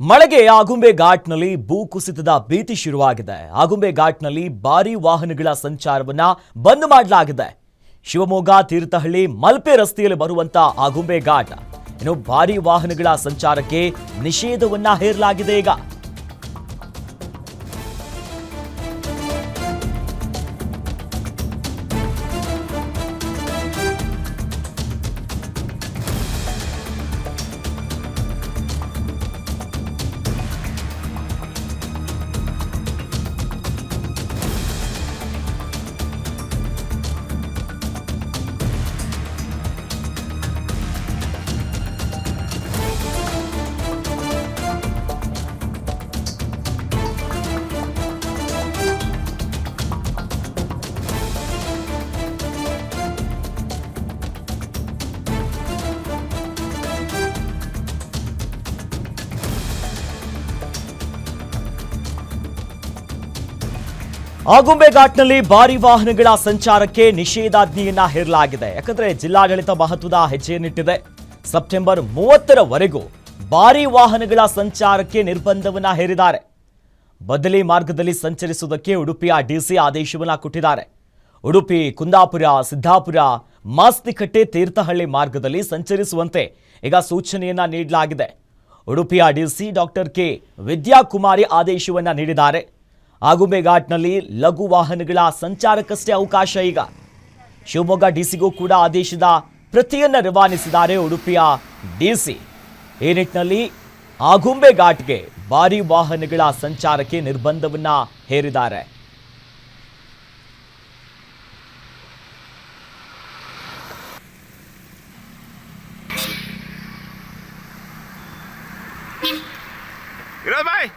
ಮಳೆಗೆ ಆಗುಂಬೆ ಘಾಟ್ನಲ್ಲಿ ಭೂಕುಸಿತದ ಭೀತಿ ಶುರುವಾಗಿದೆ. ಆಗುಂಬೆ ಘಾಟ್ನಲ್ಲಿ ಭಾರೀ ವಾಹನಗಳ ಸಂಚಾರವನ್ನ ಬಂದ್ ಮಾಡಲಾಗಿದೆ. ಶಿವಮೊಗ್ಗ, ತೀರ್ಥಹಳ್ಳಿ, ಮಲ್ಪೆ ರಸ್ತೆಯಲ್ಲಿ ಬರುವಂತ ಆಗುಂಬೆ ಘಾಟ್. ಇನ್ನು ಭಾರೀ ವಾಹನಗಳ ಸಂಚಾರಕ್ಕೆ ನಿಷೇಧವನ್ನ ಹೇರಲಾಗಿದೆ ಈಗ. ಆಗುಂಬೆ ಘಾಟ್ನಲ್ಲಿ ಭಾರಿ ವಾಹನಗಳ ಸಂಚಾರಕ್ಕೆ ನಿಷೇಧಾಜ್ಞೆಯನ್ನ ಹೇರಲಾಗಿದೆ. ಯಾಕಂದ್ರೆ ಜಿಲ್ಲಾಡಳಿತ ಮಹತ್ವದ ಹೆಜ್ಜೆಯನ್ನಿಟ್ಟಿದೆ. ಸೆಪ್ಟೆಂಬರ್ ಮೂವತ್ತರವರೆಗೂ ಭಾರಿ ವಾಹನಗಳ ಸಂಚಾರಕ್ಕೆ ನಿರ್ಬಂಧವನ್ನ ಹೇರಿದ್ದಾರೆ. ಬದಲಿ ಮಾರ್ಗದಲ್ಲಿ ಸಂಚರಿಸುವುದಕ್ಕೆ ಉಡುಪಿಯ ಡಿಸಿ ಆದೇಶವನ್ನ ಕೊಟ್ಟಿದ್ದಾರೆ. ಉಡುಪಿ, ಕುಂದಾಪುರ, ಸಿದ್ದಾಪುರ, ಮಾಸ್ತಿಕಟ್ಟೆ, ತೀರ್ಥಹಳ್ಳಿ ಮಾರ್ಗದಲ್ಲಿ ಸಂಚರಿಸುವಂತೆ ಈಗ ಸೂಚನೆಯನ್ನ ನೀಡಲಾಗಿದೆ. ಉಡುಪಿಯ ಡಿಸಿ ಡಾಕ್ಟರ್ ಕೆ ವಿದ್ಯಾಕುಮಾರಿ ಆದೇಶವನ್ನ ನೀಡಿದ್ದಾರೆ. ಆಗುಂಬೆ ಘಾಟ್ನಲ್ಲಿ ಲಘು ವಾಹನಗಳ ಸಂಚಾರಕ್ಕಷ್ಟೇ ಅವಕಾಶ ಈಗ. ಶಿವಮೊಗ್ಗ ಡಿಸಿಗೂ ಕೂಡ ಆದೇಶದ ಪ್ರತಿಯನ್ನ ರವಾನಿಸಿದ್ದಾರೆ ಉಡುಪಿಯ ಡಿಸಿ. ಈ ನಿಟ್ಟಿನಲ್ಲಿ ಆಗುಂಬೆ ಘಾಟ್ಗೆ ಭಾರಿ ವಾಹನಗಳ ಸಂಚಾರಕ್ಕೆ ನಿರ್ಬಂಧವನ್ನ ಹೇರಿದ್ದಾರೆ. ಇರೋದು ಭಾಯ್